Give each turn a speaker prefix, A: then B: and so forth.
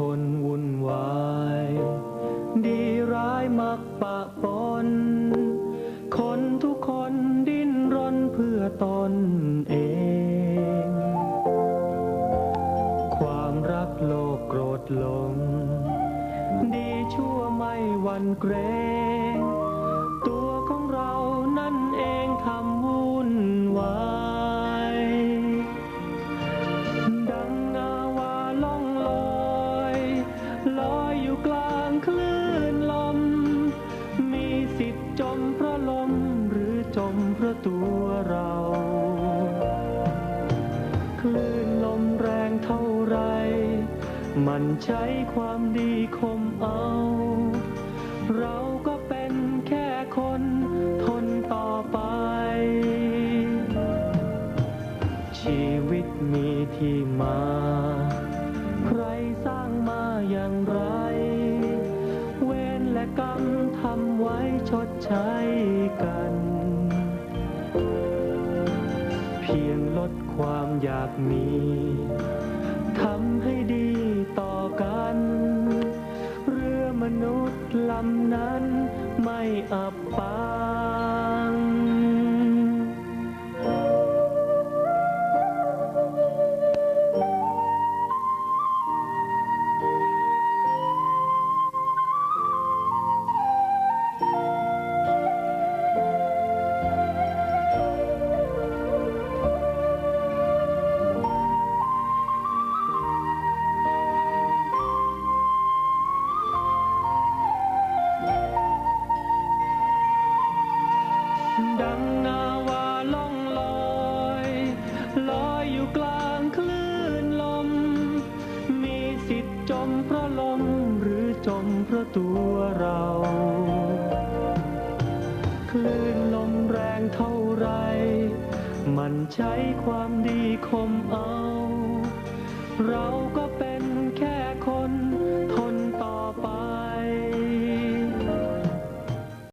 A: คนวุ่นวาย ดีร้ายมักปะปน คนทุกคนดิ้นรนเพื่อตนเอง ความรักโลกโกรธลง ดีชั่วไม่วันเกรง ตัวเรา คลื่นลมแรงเท่าไร มันใช้ความดีคมเอา เราก็เป็นแค่คนทนต่อไป ชีวิตมีที่มา ใครสร้างมาอย่างไร เวรและกรรมทำไว้ชดใช้ พียงลดความอยากมีทำให้ดีต่อกัน เรือมนุษย์ลำนั้นไม่อับปาง อยู่กลางคลื่นลม มีสิทธิ์จมเพราะลมหรือจมเพราะตัวเรา คลื่นลมแรงเท่าไร มันใช้ความดีคมเอา เราก็เป็น